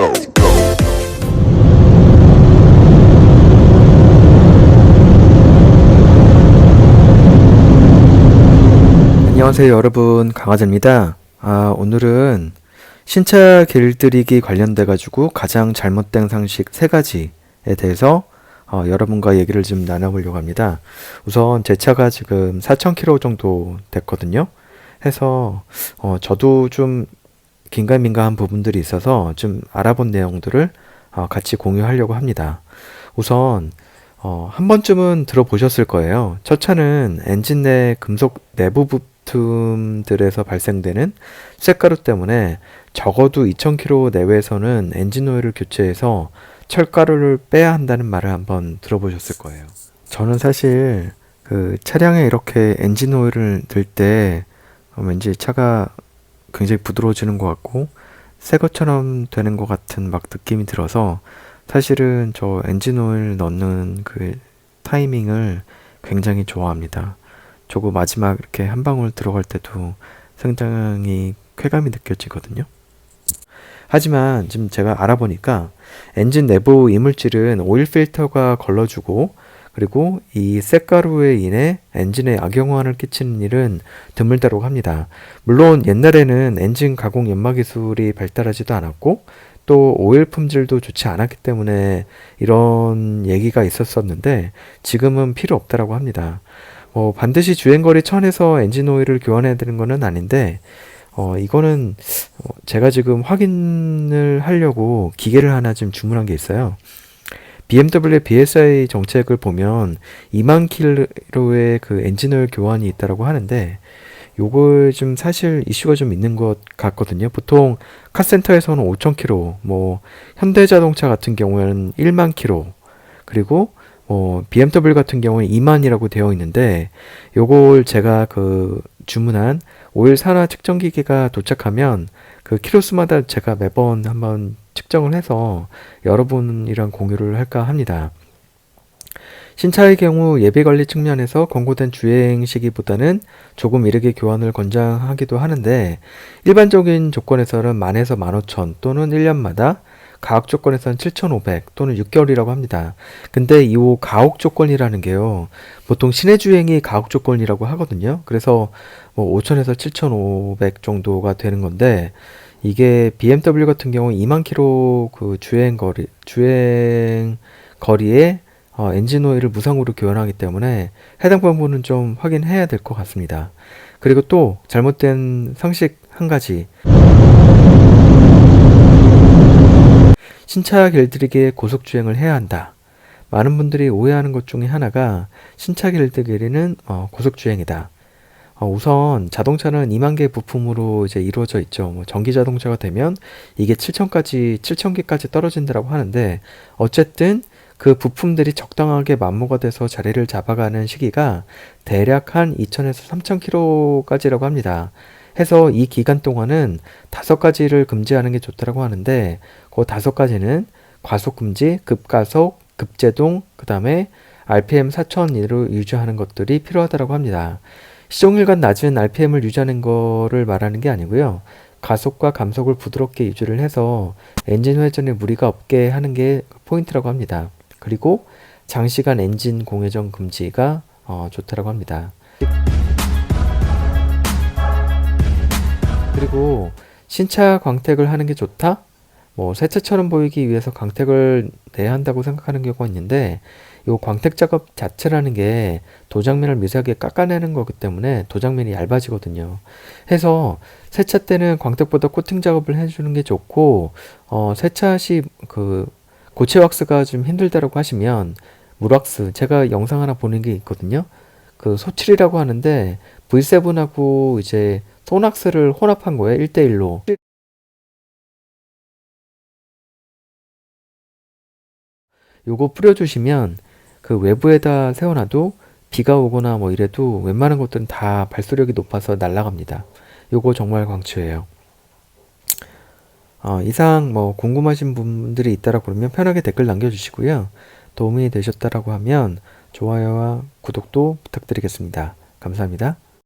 go, go. 안녕하세요 여러분. 강아지입니다. 아 오늘은 신차 길들이기 관련돼 가지고 가장 잘못된 상식 세가지에 대해서 어, 여러분과 얘기를 좀 나눠보려고 합니다. 우선 제 차가 지금 4,000km 정도 됐거든요. 해서 어, 저도 좀 긴가민가한 부분들이 있어서 좀 알아본 내용들을 어, 같이 공유하려고 합니다 우선 어, 한 번쯤은 들어보셨을 거예요. 첫 차는 엔진 내 금속 내부 부품들에서 발생되는 쇳가루 때문에 적어도 2000km 내외에서는 엔진 오일을 교체해서 철가루를 빼야 한다는 말을 한번 들어보셨을 거예요. 저는 사실 그 차량에 이렇게 엔진 오일을 들 때 왠지 차가 굉장히 부드러워지는 것 같고 새 것처럼 되는 것 같은 막 느낌이 들어서 사실은 저 엔진 오일 넣는 그 타이밍을 굉장히 좋아합니다. 저거 마지막 이렇게 한 방울 들어갈 때도 상당히 쾌감이 느껴지거든요. 하지만 지금 제가 알아보니까 엔진 내부 이물질은 오일 필터가 걸러주고 그리고 이 쇳가루에 인해 엔진에 악영향을 끼치는 일은 드물다고 합니다. 물론 옛날에는 엔진 가공 연마 기술이 발달하지도 않았고 또 오일 품질도 좋지 않았기 때문에 이런 얘기가 있었었는데 지금은 필요 없다라고 합니다. 뭐 반드시 주행거리 천에서 엔진 오일을 교환해야 되는 것은 아닌데 어 이거는 어, 제가 지금 확인을 하려고 기계를 하나 좀 주문한 게 있어요. BMW BSI 정책을 보면 2만 킬로의 그 엔진 오일 교환이 있다라고 하는데 요걸 좀 사실 이슈가 좀 있는 것 같거든요. 보통 카센터에서는 5,000km, 뭐 현대자동차 같은 경우에는 1만 km, 그리고 뭐 BMW 같은 경우는 2만이라고 되어 있는데 요걸 제가 그 주문한 오일 산화 측정 기계가 도착하면 그 키로수마다 제가 매번 한번 측정을 해서 여러분이랑 공유를 할까 합니다. 신차의 경우 예비 관리 측면에서 권고된 주행 시기보다는 조금 이르게 교환을 권장하기도 하는데 일반적인 조건에서는 만에서 만오천 또는 1년마다 가혹 조건에서는 7,500 또는 6개월이라고 합니다. 근데 이 가혹 조건이라는 게요. 보통 시내 주행이 가혹 조건이라고 하거든요. 그래서 뭐 5,000에서 7,500 정도가 되는 건데 이게 BMW 같은 경우 2만 킬로 그 주행 거리 주행 거리에 어, 엔진 오일을 무상으로 교환하기 때문에 해당 부분은 좀 확인해야 될 것 같습니다. 그리고 또 잘못된 상식 한 가지. 신차 길들이기에 고속 주행을 해야 한다. 많은 분들이 오해하는 것 중에 하나가 신차 길들이기는 어, 고속 주행이다. 어, 우선 자동차는 2만 개 부품으로 이제 이루어져 있죠. 뭐 전기 자동차가 되면 이게 7천까지 7천 개까지 떨어진다라고 하는데 어쨌든 그 부품들이 적당하게 만모가 돼서 자리를 잡아가는 시기가 대략 한 2천에서 3천 킬로까지라고 합니다. 해서 이 기간 동안은 다섯 가지를 금지하는 게 좋다라고 하는데 그 다섯 가지는 과속 금지, 급가속, 급제동, 그 다음에 RPM 4000으로 유지하는 것들이 필요하다고 합니다. 시종일관 낮은 RPM을 유지하는 거를 말하는 게 아니고요. 가속과 감속을 부드럽게 유지를 해서 엔진 회전에 무리가 없게 하는 게 포인트라고 합니다. 그리고 장시간 엔진 공회전 금지가 어, 좋다라고 합니다. 그리고 신차 광택을 하는 게 좋다? 뭐 새차처럼 보이기 위해서 광택을 내야 한다고 생각하는 경우가 있는데 이 광택 작업 자체라는 게 도장면을 미세하게 깎아내는 거기 때문에 도장면이 얇아지거든요. 해서 세차 때는 광택보다 코팅 작업을 해주는 게 좋고 어, 세차 시 그 고체 왁스가 좀 힘들다라고 하시면 물왁스 제가 영상 하나 보는 게 있거든요. 그 소칠이라고 하는데 V7하고 이제 소낙스를 혼합한 거예요. 1대1로. 요거 뿌려주시면 그 외부에다 세워놔도 비가 오거나 뭐 이래도 웬만한 것들은 다 발수력이 높아서 날아갑니다. 요거 정말 강추해요. 어, 이상 뭐 궁금하신 분들이 있다라 그러면 편하게 댓글 남겨주시고요. 도움이 되셨다라고 하면 좋아요와 구독도 부탁드리겠습니다. 감사합니다.